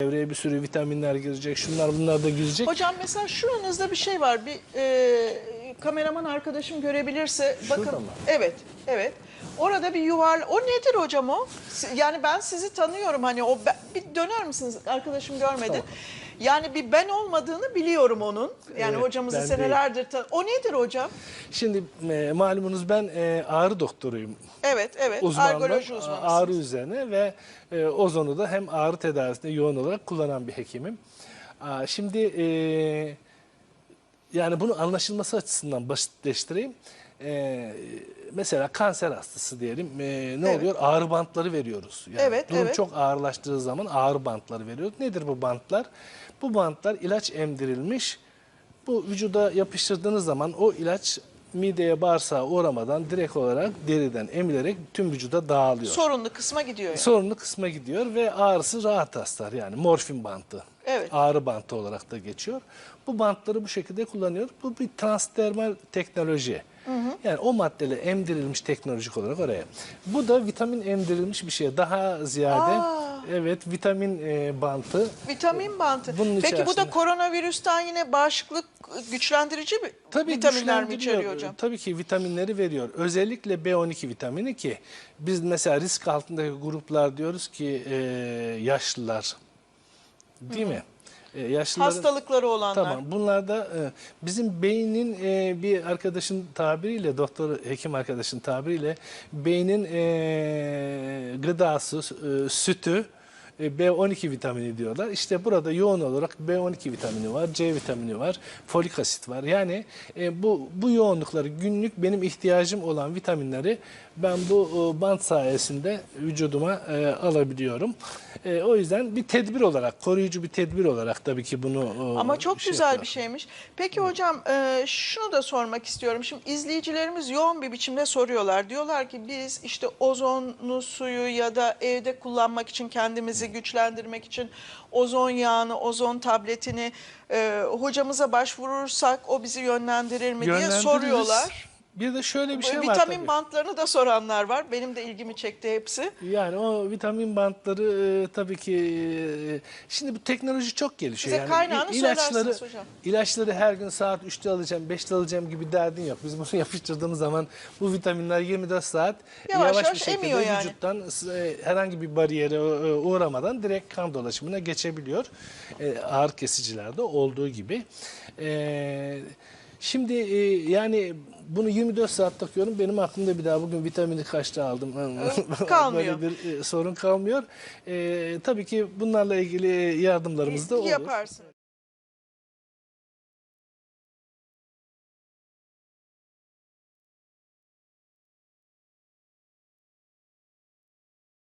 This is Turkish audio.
Devreye bir sürü vitaminler girecek, şunlar bunlar da girecek. Hocam mesela şuranızda bir şey var. Bir e, kameraman arkadaşım görebilirse Şurada bakın. mı? Evet, evet. Orada bir yuvarla. O nedir hocam o? Yani ben sizi tanıyorum hani o bir döner misiniz? Arkadaşım görmedi. Tamam. Yani bir ben olmadığını biliyorum onun. Yani Evet, hocamızı senelerdir tan- O nedir hocam? Şimdi e, malumunuz ben e, ağrı doktoruyum. Evet, evet. Uzmanlığım Argoloji uzmanısınız. ağrı üzerine ve e, ozonu da hem ağrı tedavisinde yoğun olarak kullanan bir hekimim. Aa, Şimdi e, yani bunu anlaşılması açısından basitleştireyim. E, mesela kanser hastası diyelim. E, ne Evet. oluyor? Ağrı bantları veriyoruz. Yani Evet, durum evet. çok ağırlaştığı zaman ağrı bantları veriyoruz. Nedir bu bantlar? Bu bantlar ilaç emdirilmiş. Bu vücuda yapıştırdığınız zaman o ilaç mideye bağırsağa uğramadan direkt olarak deriden emilerek tüm vücuda dağılıyor. Sorunlu kısma gidiyor yani. Sorunlu kısma gidiyor ve ağrısı rahat hastar yani morfin bantı. Evet. Ağrı bantı olarak da geçiyor. Bu bantları bu şekilde kullanıyor. Bu bir transdermal teknoloji. Yani o maddeler emdirilmiş teknolojik olarak oraya. Bu da vitamin emdirilmiş bir şey. Daha ziyade Aa. evet vitamin e, bantı. Vitamin bantı. Bunun Peki bu da koronavirüsten yine bağışıklık güçlendirici mi? Tabii vitaminler mi içeriyor hocam? Tabii ki vitaminleri veriyor. Özellikle B12 vitamini ki biz mesela risk altındaki gruplar diyoruz ki e, yaşlılar. Değil mi? E, yaşlıların, Hastalıkları olanlar. Tamam. Bunlar da e, bizim beynin e, bir arkadaşın tabiriyle, doktor hekim arkadaşın tabiriyle beynin e, gıdası, e, sütü B12 vitamini diyorlar. İşte burada yoğun olarak B12 vitamini var, C vitamini var, folik asit var. Yani e, bu bu yoğunlukları günlük benim ihtiyacım olan vitaminleri ben bu e, bant sayesinde vücuduma e, alabiliyorum. E, o yüzden bir tedbir olarak, koruyucu bir tedbir olarak tabii ki bunu e, Ama çok şey güzel yapıyor. bir şeymiş. Peki hocam e, şunu da sormak istiyorum. Şimdi izleyicilerimiz yoğun bir biçimde soruyorlar. Diyorlar ki biz işte ozonlu suyu ya da evde kullanmak için kendimizi güçlendirmek için ozon yağını, ozon tabletini e, hocamıza başvurursak o bizi yönlendirir mi diye Yönlendiririz. soruyorlar. Bir de şöyle bir şey var Vitamin bantlarını da soranlar var. Benim de ilgimi çekti hepsi. Yani o vitamin bantları e, tabii ki e, şimdi bu teknoloji çok gelişiyor. Bize yani kaynağını il- söylersiniz hocam. ilaçları her gün saat 3'te alacağım, 5'te alacağım gibi derdin yok. Biz bunu yapıştırdığımız zaman bu vitaminler 24 saat Yavaş yavaş, yavaş bir şekilde yani. vücuttan e, herhangi bir bariyere e, uğramadan direkt kan dolaşımına geçebiliyor. E, ağır kesicilerde olduğu gibi. E, Şimdi e, yani bunu 24 saat takıyorum. Benim aklımda bir daha bugün vitamini kaçta aldım. kalmıyor. Böyle bir e, sorun kalmıyor. E, tabii ki bunlarla ilgili yardımlarımız da olur. Yaparsınız.